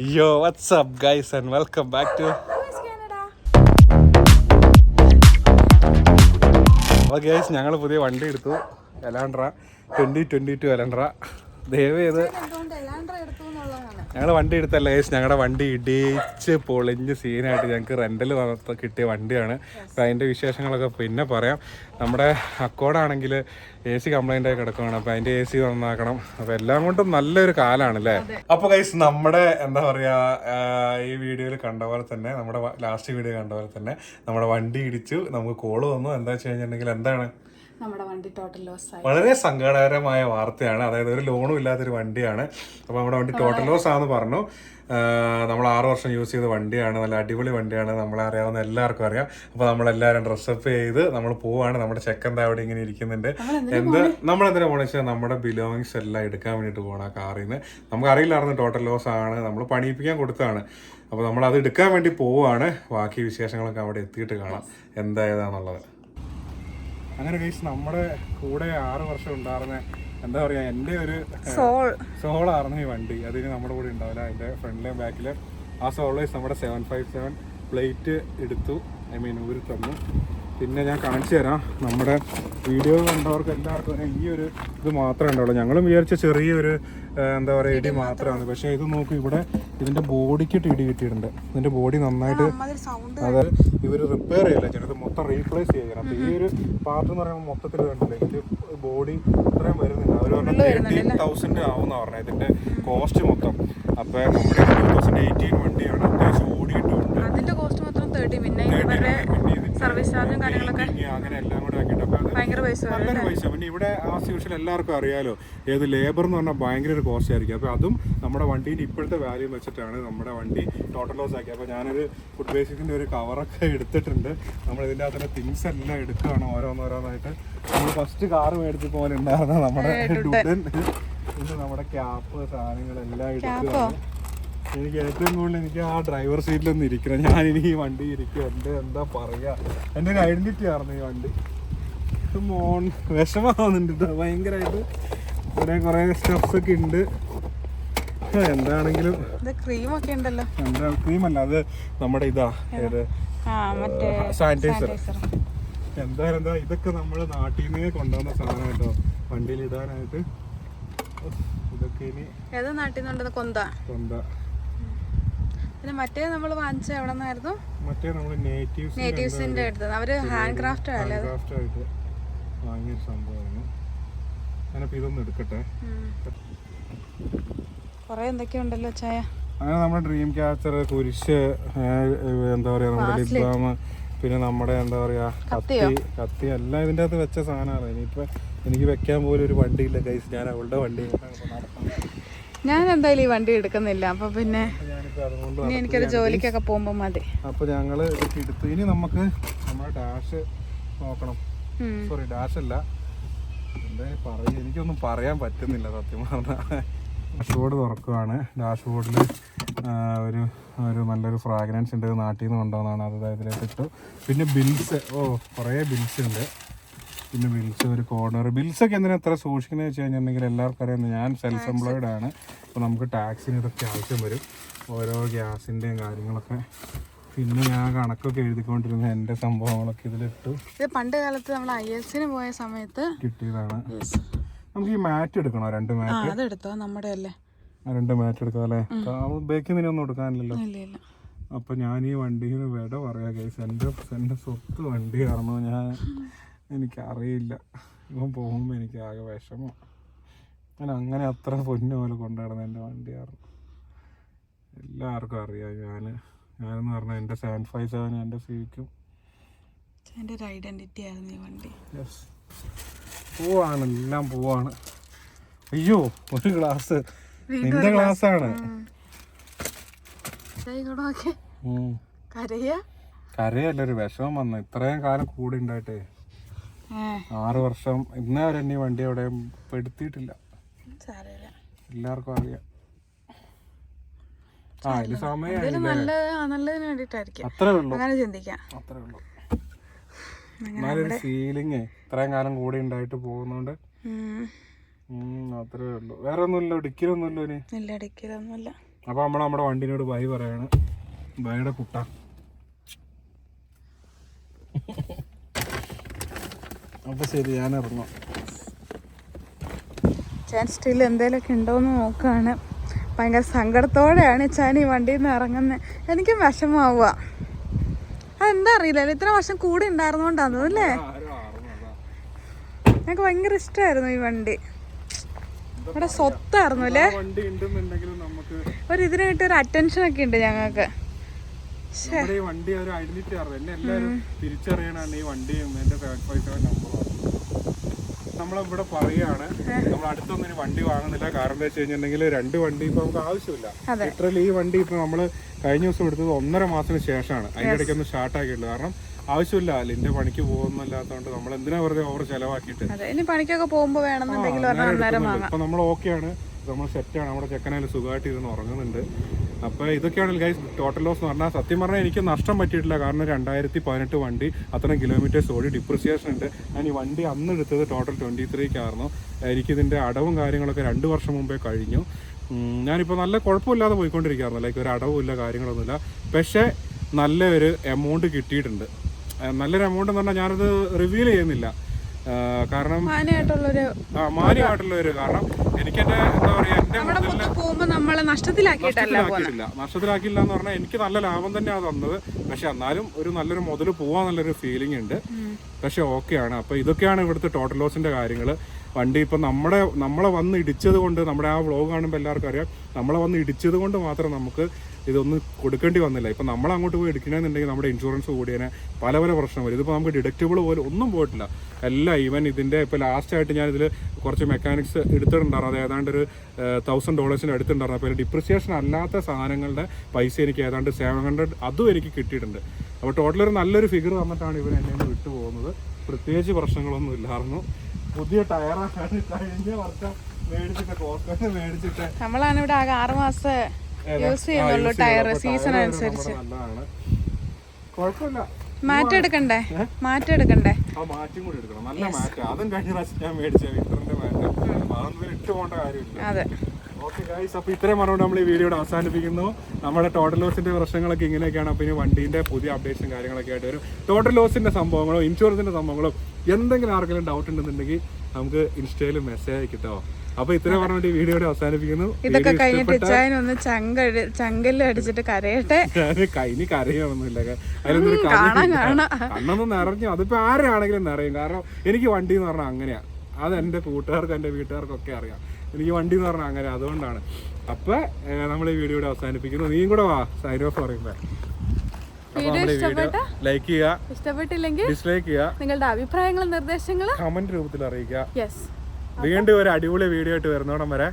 Yo what's up guys and welcome back to അപ്പോൾ guys ഞങ്ങൾ പുതിയ വണ്ടി എടുത്തു. Elantra twenty twenty two Elantra ദയവ് ഞങ്ങൾ വണ്ടി എടുത്തല്ല ഗൈസ് ഞങ്ങളുടെ വണ്ടി ഇടിച്ച് പൊളിഞ്ഞ് സീനായിട്ട് ഞങ്ങൾക്ക് റെന്റൽ കിട്ടിയ വണ്ടിയാണ്. അപ്പോൾ അതിന്റെ വിശേഷങ്ങളൊക്കെ പിന്നെ പറയാം. നമ്മുടെ അക്കോഡാണെങ്കിൽ എ സി കംപ്ലൈന്റ് ആയി കിടക്കുകയാണ് അപ്പോൾ അതിന്റെ എ സി നന്നാക്കണം. അപ്പോൾ എല്ലാം കൊണ്ടും നല്ലൊരു കാലാണ് അല്ലേ അപ്പോൾ ഗൈസ് നമ്മുടെ എന്താ പറയുക ഈ വീഡിയോയിൽ കണ്ട പോലെ തന്നെ നമ്മുടെ ലാസ്റ്റ് വീഡിയോ കണ്ട പോലെ തന്നെ നമ്മുടെ വണ്ടി ഇടിച്ചു നമുക്ക് കോൾ വന്നു. എന്താ വെച്ച് കഴിഞ്ഞിട്ടുണ്ടെങ്കിൽ എന്താണ്? നമ്മുടെ വണ്ടി ടോട്ടൽ ലോസ് ആയി. വളരെ സങ്കടകരമായ വാർത്തയാണ്. അതായത് ഒരു ലോണും ഇല്ലാത്തൊരു വണ്ടിയാണ്. അപ്പോൾ നമ്മുടെ വണ്ടി ടോട്ടൽ ലോസ് ആണെന്ന് പറഞ്ഞു. നമ്മൾ ആറ് വർഷം യൂസ് ചെയ്ത വണ്ടിയാണ്. നല്ല അടിപൊളി വണ്ടിയാണ്. നമ്മളെ അറിയാവുന്ന എല്ലാവർക്കും അറിയാം. അപ്പോൾ നമ്മളെല്ലാവരും ഡ്രസ്സപ്പ് ചെയ്ത് നമ്മൾ പോവാണ്. നമ്മുടെ ചെക്കൻ അവിടെ ഇങ്ങനെ ഇരിക്കുന്നുണ്ട്? എന്ത് നമ്മൾ എന്തിനാ പോകണമെന്ന് വെച്ചാൽ നമ്മുടെ ബിലോങ്ങിങ്സ് എല്ലാം എടുക്കാൻ വേണ്ടിട്ട് പോകണം ആ കാറിൽ നിന്ന്. നമുക്ക് അറിയില്ലായിരുന്നു ടോട്ടൽ ലോസ് ആണ്. നമ്മൾ പണിയിപ്പിക്കാൻ കൊടുത്താണ് അപ്പോൾ നമ്മൾ അത് എടുക്കാൻ വേണ്ടി പോവുകയാണ് ബാക്കി വിശേഷങ്ങളൊക്കെ അവിടെ എത്തിയിട്ട് കാണാം. എന്താ അങ്ങനെ കേസ് നമ്മുടെ കൂടെ ആറ് വർഷം ഉണ്ടായിരുന്ന എന്താ പറയാ എന്റെ ഒരു സോൾ. സോളായിരുന്നു ഈ വണ്ടി. അതിന് നമ്മുടെ കൂടെ ഉണ്ടാവില്ല. അതിന്റെ ഫ്രണ്ടിലും ബാക്കിലെ ആ സോളേഴ്സ് നമ്മുടെ സെവൻ ഫൈവ് സെവൻ പ്ലേറ്റ് എടുത്തു. ഐ മീൻ ഊരി തന്നു. പിന്നെ ഞാൻ കാണിച്ചു തരാം. നമ്മുടെ വീഡിയോ കണ്ടവർക്ക് എല്ലാവർക്കും ഈ ഒരു ഇത് മാത്രമേ ഉണ്ടാവുള്ളൂ. ഞങ്ങളും വിചാരിച്ച ചെറിയൊരു എന്താ പറയുക ഇടി മാത്രമാണ്. പക്ഷേ ഇത് നോക്കൂ ഇവിടെ ഇതിന്റെ ബോഡിക്കിട്ട് ഇടി കിട്ടിയിട്ടുണ്ട്. ഇതിന്റെ ബോഡി നന്നായിട്ട് അത്. ഇവർ റിപ്പയർ ചെയ്യില്ല ചിലത് മൊത്തം റീപ്ലേസ് ചെയ്യണം. അപ്പൊ ഈ ഒരു പാർട്ട് എന്ന് പറയുമ്പോൾ മൊത്തത്തിൽ കണ്ടില്ല? ഇതിന്റെ ബോഡി ഇത്രയും വരുന്നില്ല. അവർ പറഞ്ഞ തേർട്ടീൻ തൗസൻഡ് ആവുന്ന പറഞ്ഞത് ഇതിന്റെ കോസ്റ്റ് മൊത്തം. അപ്പൊ നമ്മുടെ ടൂ തൗസൻഡ് എയ്റ്റീൻ വണ്ടിയാണ് അത്യാവശ്യം ഓടിയിട്ടുണ്ട് അതിന്റെ കോസ്റ്റ് തേർട്ടി പിന്നെ സർവീസ് ചാർജും കാര്യങ്ങളൊക്കെ? അങ്ങനെ എല്ലാം കൂടെ ആക്കിയിട്ട് ഭയങ്കര പൈസ നല്ലൊരു പൈസ. പിന്നെ ഇവിടെ ആസ് യൂഷ്വൽ എല്ലാവർക്കും അറിയാലോ ഏത് ലേബർ എന്ന് പറഞ്ഞാൽ ഭയങ്കര ഒരു കോസ്റ്റ് ആയിരിക്കും. അപ്പോൾ അതും നമ്മുടെ വണ്ടീന്റെ ഇപ്പോഴത്തെ വാല്യൂ വെച്ചിട്ടാണ് നമ്മുടെ വണ്ടി ടോട്ടൽ ലോസ് ആക്കിയത് അപ്പോൾ ഞാനൊരു ഫുഡ് ബേസിക്കിന്റെ ഒരു കവറൊക്കെ എടുത്തിട്ടുണ്ട്. നമ്മൾ ഇതിന്റെ അകത്തുള്ള തിങ്സ് എല്ലാം എടുക്കുകയാണ് ഓരോന്നോരോന്നായിട്ട്. നമ്മൾ ഫസ്റ്റ് കാർ മേടിച്ച് പോലെ ഉണ്ടായിരുന്ന നമ്മുടെ ഇത് നമ്മുടെ ക്യാപ്പ് സാധനങ്ങളെല്ലാം എടുക്കുകയാണ്. എനിക്ക് ഏറ്റവും കൂടുതൽ എനിക്ക് ആ ഡ്രൈവർ സീറ്റിലൊന്നും ഇരിക്കണം. ഞാൻ ഇനി ഈ വണ്ടി ഇരിക്കും. എന്റെ എന്താ പറയാ? എന്റെ ഒരു ഐഡന്റിറ്റി ആയിരുന്നു ഈ വണ്ടി. മോൺ വിഷമാവുന്നുണ്ട് കേട്ടോ ഭയങ്കരമായിട്ട് ഇവിടെ കുറേ സ്റ്റെപ്സ് ഒക്കെ ഉണ്ട്. എന്താണെങ്കിലും ക്രീമൊക്കെ ക്രീം ഉണ്ടല്ലോ. എന്താ ക്രീമല്ല അത് നമ്മുടെ ഇതാ സാനിറ്റൈസർ. എന്തായാലും എന്താ ഇതൊക്കെ നമ്മൾ നാട്ടിൽ നിന്ന് കൊണ്ടുവന്ന സാധനം കേട്ടോ. വണ്ടിയിൽ ഇടാനായിട്ട്. ഇതൊക്കെ ഇനി ഏതാ നാട്ടിൽ നിന്നുണ്ടെന്ന് കൊന്ത? പിന്നെ മറ്റേ നമ്മൾ വാങ്ങിച്ച എവിടെ നിന്നായിരുന്നു മറ്റേ നമ്മൾ നേറ്റീവ്സ് നേറ്റീവ്സിന്റെ അടുത്ത് അവർ ഹാൻഡ് അല്ലേ ക്രാഫ്റ്റ് ആയിട്ട്. വാങ്ങിയൊരു സംഭവമാണ്. ഞാനപ്പോൾ ഇതൊന്നും എടുക്കട്ടെ. കൊറേ എന്തൊക്കെയുണ്ടല്ലോ ചായ? അങ്ങനെ നമ്മുടെ ഡ്രീം ക്യാച്ചർ കുരിശ് എന്താ പറയാ നമ്മുടെ ഡിപ്ലോമ പിന്നെ നമ്മുടെ എന്താ പറയാ കത്തി കത്തി എല്ലാം ഇതിന്റെ അകത്ത് വെച്ച സാധനമാണ്. ഇനിയിപ്പോ എനിക്ക് വെക്കാൻ പോലും ഒരു വണ്ടിയില്ല കൈസ് ഞാൻ അവളുടെ വണ്ടി ഞാൻ എന്തായാലും ഈ വണ്ടി എടുക്കുന്നില്ല. അപ്പൊ പിന്നെ എനിക്കൊരു ജോലിക്കൊക്കെ പോകുമ്പോ മതി. അപ്പൊ ഞങ്ങൾ എടുത്തു ഇനി നമുക്ക് നമ്മുടെ ഡാഷ് നോക്കണം. സോറി ഡാഷ് അല്ല. എന്താ പറയുക എനിക്കൊന്നും പറയാൻ പറ്റുന്നില്ല സത്യം പറഞ്ഞാൽ ഡാഷ്ബോർഡ് തുറക്കുകയാണ് ഡാഷ്ബോർഡിൽ ഒരു ഒരു നല്ലൊരു ഫ്രാഗ്രൻസ് ഉണ്ട്. നാട്ടിൽ നിന്ന് കൊണ്ടുവന്നാണ്. അത് ഇതിലേക്ക് ഇട്ടു. പിന്നെ ബിൽസ് ഓ കുറേ ബിൽസ് ഉണ്ട്. പിന്നെ ബിൽസ് ഒരു കോർണർ ബിൽസൊക്കെ എന്തിനാ എത്ര സൂക്ഷിക്കുന്നത് വെച്ച് കഴിഞ്ഞിട്ടുണ്ടെങ്കിൽ എല്ലാവർക്കും അറിയാം. ഞാൻ സെൽഫ് എംപ്ലോയിഡ് ആണ്. അപ്പോൾ നമുക്ക് ടാക്സിന് ഇതൊക്കെ ആവശ്യം വരും. ഓരോ ഗ്യാസിന്റെയും കാര്യങ്ങളൊക്കെ പിന്നെ ഞാൻ കണക്കൊക്കെ എഴുതിക്കൊണ്ടിരുന്ന എന്റെ സംഭവങ്ങളൊക്കെ ഇതിലിട്ടു. ഇത് പണ്ട് കാലത്ത് നമ്മൾ ഐ എസിന് പോയ സമയത്ത് കിട്ടിയതാണ്. നമുക്ക് ഈ മാറ്റ് എടുക്കണോ? രണ്ട് മാറ്റ് അതെടുത്തോ. നമ്മുടെ അല്ലേ രണ്ട് മാറ്റ് എടുക്കാം അല്ലേ? ബേക്കിൽ നിന്ന് ഒന്നും എടുക്കാനില്ലല്ലോ. അപ്പൊ ഞാൻ ഈ വണ്ടിയിൽ വിട പറയാ കേസ് എന്റെ എന്റെ സ്വത്ത് വണ്ടിയാണെന്നോ ഞാൻ? എനിക്കറിയില്ല. ഇവൻ പോകുമ്പോൾ എനിക്ക് ആകെ വിഷമം. ഞാൻ അങ്ങനെ അത്ര പൊന്നു പോലെ കൊണ്ടുനടന്ന എന്റെ വണ്ടിയായിരുന്നു എല്ലാവർക്കും അറിയാം ഞാൻ ഞാനെന്ന് പറഞ്ഞാൽ എന്റെ സെവൻ ഫൈവ് സെവൻ എന്റെ സിവിക്കും. എന്റെ ഒരു ഐഡന്റിറ്റി ആയിരുന്നു ഈ വണ്ടി. യെസ് പോവാണ് എല്ലാം പോവാണ്. അയ്യോ ഒരു ഗ്ലാസ്. നിന്റെ ഗ്ലാസ്. ആണ് കരയല്ല ഒരു വിഷമം വന്നു. ഇത്രയും കാലം കൂടി ഉണ്ടായിട്ടേ. ആറ് വർഷം. ഇന്നേ വരെ ഈ വണ്ടി അവിടെ പെടുത്തിയിട്ടില്ല. എല്ലാവർക്കും അറിയാം. ആ ഇത് സമയം നല്ല നല്ലതിന് വേണ്ടിട്ടായിരിക്കും അത്രേ ഉള്ളൂ. അങ്ങനെ ചിന്തിക്കാം. അത്രേ ഉള്ളൂ. ഫീലിംഗ് ഇത്രയും കാലം കൂടി ഉണ്ടായിട്ട് പോകുന്നോണ്ട്. അത്രേ ഉള്ളൂ. വേറെ ഒന്നുമില്ല ഡിക്കിലൊന്നുമില്ല ഇനി. ഇല്ല ഇടയ്ക്കിലൊന്നുമില്ല അപ്പോൾ നമ്മൾ നമ്മുടെ വണ്ടിനോട് ബൈ പറയാണ്. ബൈയുടെ കുട്ട. അപ്പൊ ശരി ഞാൻ ഇറങ്ങാം. ചാൻ സ്റ്റിൽ എന്തേലൊക്കെ ഉണ്ടോന്ന് നോക്കാണ്. ഭയങ്കര സങ്കടത്തോടെയാണ് ഈ വണ്ടിയിൽ നിന്ന് ഇറങ്ങുന്നത് എനിക്കും വിഷമാവുക അതെന്താ അറിയില്ല. ഇത്ര വർഷം കൂടെ ഉണ്ടായിരുന്നോണ്ടാന്ന് അല്ലേ? ഞങ്ങൾക്ക് ഭയങ്കര ഇഷ്ടമായിരുന്നു ഈ വണ്ടി. ഇവിടെ സ്വത്തായിരുന്നു അല്ലേ? ഒരു ഇതിന് കിട്ടിയ ഒരു അറ്റൻഷൻ ഒക്കെ ഉണ്ട് ഞങ്ങൾക്ക് വണ്ടി ഒരു ഐഡന്റിറ്റി എന്നെ എല്ലാവരും തിരിച്ചറിയണാണ് ഈ വണ്ടിയും എന്റെ നമ്മളിവിടെ പറയാണ് നമ്മൾ അടുത്തൊന്നും ഇനി വണ്ടി വാങ്ങുന്നില്ല. കാരണം എന്താ വെച്ച് കഴിഞ്ഞിട്ടുണ്ടെങ്കിൽ രണ്ട് വണ്ടി ഇപ്പൊ നമുക്ക് ആവശ്യമില്ല. ലിറ്ററലി ഈ വണ്ടി ഇപ്പൊ നമ്മൾ കഴിഞ്ഞ ദിവസം എടുത്തത് ഒന്നര മാസത്തിന് ശേഷമാണ്. അതിന്റെ ഇടയ്ക്ക് ഒന്ന് സ്റ്റാർട്ട് ആക്കിയിട്ടുള്ളൂ കാരണം ആവശ്യമില്ല. ലിന്റെ പണിക്ക് പോകുന്നില്ലാത്തതുകൊണ്ട് നമ്മൾ എന്തിനാ വെറുതെ ഓവർ ചെലവാക്കിയിട്ട്? പണിക്കൊക്കെ പോകുമ്പോൾ വേണമെന്നുണ്ടെങ്കിൽ ഇപ്പൊ നമ്മൾ ഓക്കെയാണ് നമ്മൾ സെറ്റാണ് നമ്മുടെ ചെക്കനായാലും സുഖമായിട്ട് ഇരുന്ന് ഉറങ്ങുന്നുണ്ട്. അപ്പൊ ഇതൊക്കെയാണ് ഗൈസ് ടോട്ടൽ ലോസ് എന്ന് പറഞ്ഞാൽ സത്യം പറഞ്ഞാൽ എനിക്ക് നഷ്ടം പറ്റിയിട്ടില്ല. കാരണം രണ്ടായിരത്തി പതിനെട്ട് വണ്ടി അത്രയും കിലോമീറ്റേഴ്സ് ഓടി ഡിപ്രിസിയേഷൻ ഉണ്ട്. ഞാൻ ഈ വണ്ടി അന്ന് എടുത്തത് ടോട്ടൽ ട്വന്റി ത്രീക്കായിരുന്നു എനിക്കിതിന്റെ അടവും കാര്യങ്ങളൊക്കെ രണ്ട് വർഷം മുമ്പേ കഴിഞ്ഞു. ഞാനിപ്പോൾ നല്ല കുഴപ്പമില്ലാതെ പോയിക്കൊണ്ടിരിക്കുകയായിരുന്നു. ലൈക്ക് ഒരു അടവുമില്ല കാര്യങ്ങളൊന്നുമില്ല. പക്ഷേ നല്ലൊരു എമൗണ്ട് കിട്ടിയിട്ടുണ്ട്. നല്ലൊരു എമൗണ്ട് എന്ന് പറഞ്ഞാൽ ഞാനത് റിവീൽ ചെയ്യുന്നില്ല. കാരണം മാന്യമായിട്ടുള്ളൊരു കാരണം. എനിക്ക് എന്റെ എന്താ പറയുക പോകുമ്പോൾ നമ്മളെ നഷ്ടത്തിലാക്കിയിട്ടല്ല നഷ്ടത്തിലാക്കിയിട്ടില്ല. എന്ന് പറഞ്ഞാൽ എനിക്ക് നല്ല ലാഭം തന്നെയാണ് തന്നത്. പക്ഷെ എന്നാലും ഒരു നല്ലൊരു മുതൽ പോവാന്നുള്ളൊരു ഫീലിംഗ് ഉണ്ട്. പക്ഷെ ഓക്കെയാണ്. അപ്പൊ ഇതൊക്കെയാണ് ഇവിടുത്തെ ടോട്ടൽ ലോസിന്റെ കാര്യങ്ങൾ വണ്ടി ഇപ്പൊ നമ്മുടെ നമ്മളെ വന്ന് ഇടിച്ചത് കൊണ്ട് നമ്മുടെ ആ വ്ളോഗ് കാണുമ്പോൾ എല്ലാവർക്കും അറിയാം. നമ്മളെ വന്ന് ഇടിച്ചത് കൊണ്ട് മാത്രം നമുക്ക് ഇതൊന്നും കൊടുക്കേണ്ടി വന്നില്ല. ഇപ്പൊ നമ്മൾ അങ്ങോട്ട് പോയി എടുക്കണമെന്നുണ്ടെങ്കിൽ നമ്മുടെ ഇൻഷുറൻസ് കൂടിയതിനെ പല പല പ്രശ്നം വരും. ഇതിപ്പോൾ നമുക്ക് ഡിഡക്റ്റബിൾ പോലും ഒന്നും പോയിട്ടില്ല. എല്ലാം ഈവൻ ഇതിന്റെ ഇപ്പൊ ലാസ്റ്റ് ആയിട്ട് ഞാൻ ഇതിൽ കുറച്ച് മെക്കാനിക്സ് എടുത്തിട്ടുണ്ടായിരുന്നു. അത് ഏതാണ്ട് ഒരു തൗസൻഡ് ഡോളേഴ്സിന് എടുത്തിട്ടുണ്ടായിരുന്നു. അപ്പോൾ ഡിപ്രിസിയേഷൻ അല്ലാത്ത സാധനങ്ങളുടെ പൈസ എനിക്ക് ഏതാണ്ട് സെവൻ ഹൺഡ്രഡ് അതും എനിക്ക് കിട്ടിയിട്ടുണ്ട്. അപ്പോൾ ടോട്ടൽ ഒരു നല്ലൊരു ഫിഗർ വന്നിട്ടാണ് ഇവർ എന്നെ വിട്ടു പോകുന്നത്. പ്രത്യേകിച്ച് പ്രശ്നങ്ങളൊന്നും ഇല്ലായിരുന്നു. പുതിയ ടയറാണ് കഴിഞ്ഞ വർഷം മേടിച്ചിട്ട് കോസ്കോന്ന് മേടിച്ചിട്ട് നമ്മളാണ് ഇവിടെ ആകെ ആറ് മാസം യൂസ് ചെയ്യുന്നുള്ളൂ ടയർ സീസൺ അനുസരിച്ച്. കുഴപ്പമില്ല. മാറ്റെടുക്കണ്ടേ? മാറ്റെടുക്കണ്ടേ? ആ മാറ്റും കൂടി എടുക്കണം. നല്ല മാറ്റം. അതും കഴിഞ്ഞ പ്രാവശ്യം ഞാൻ മേടിച്ച വിക്ടറിന്റെ മാറ്റം. അപ്പൊ അതൊന്നും ഇട്ട് പോകേണ്ട കാര്യമില്ല. അതെ. ഓക്കെ ഗൈസ് അപ്പോൾ ഇത്രയും പറഞ്ഞുകൊണ്ട് നമ്മൾ ഈ വീഡിയോയുടെ അവസാനിപ്പിക്കുന്നു. നമ്മുടെ ടോട്ടൽ ലോസിന്റെ പ്രശ്നങ്ങളൊക്കെ ഇങ്ങനെയൊക്കെയാണ്. അപ്പോൾ ഇനി വണ്ടീന്റെ പുതിയ അപ്ഡേറ്റ്സും കാര്യങ്ങളൊക്കെ ആയിട്ട് വരും. ടോട്ടൽ ലോസിന്റെ സംഭവങ്ങളോ ഇൻഷുറൻസിന്റെ സംഭവങ്ങളോ എന്തെങ്കിലും ആർക്കെങ്കിലും ഡൗട്ട് ഉണ്ടെന്നുണ്ടെങ്കിൽ നമുക്ക് ഇൻസ്റ്റയിൽ മെസ്സേജ് അയക്കിട്ടോ അപ്പൊ ഇത്രയും പറഞ്ഞിട്ട് ഈ വീഡിയോയുടെ അവസാനിപ്പിക്കുന്നു. ഇതൊക്കെ കഴിഞ്ഞിട്ട് ഇച്ചായനൊന്ന് ചങ്ക ചങ്കൽ അടിച്ചിട്ട് കരയട്ടെ. കൈനി കരയൊന്നുമില്ല അതിലൊന്നും. കണ്ണൊന്നും നിറഞ്ഞു. അതിപ്പോ ആരാണെങ്കിലും നിറയും. കാരണം എനിക്ക് വണ്ടി എന്ന് പറഞ്ഞാൽ അങ്ങനെയാ. അത് എന്റെ കൂട്ടുകാർക്കും എന്റെ വീട്ടുകാർക്കും ഒക്കെ അറിയാം. എനിക്ക് വണ്ടി എന്ന് പറഞ്ഞാൽ അങ്ങനെ അതുകൊണ്ടാണ്. അപ്പൊ നമ്മൾ ഈ വീഡിയോ ഇവിടെ അവസാനിപ്പിക്കുന്നു. നീയും കൂടെ വാ സൈൻ ഓഫ് പറയുമ്പോ. അപ്പൊ നമ്മുടെ ഈ വീഡിയോ ലൈക്ക് ചെയ്യുക ഇഷ്ടപ്പെട്ടില്ലെങ്കിൽ ഡിസ്ലൈക്ക് ചെയ്യുക നിങ്ങളുടെ അഭിപ്രായങ്ങളും നിർദ്ദേശങ്ങളും കമന്റ് രൂപത്തിൽ അറിയിക്കുക വീണ്ടും ഒരു അടിപൊളി വീഡിയോ ആയിട്ട് വരുന്നോടം വരെ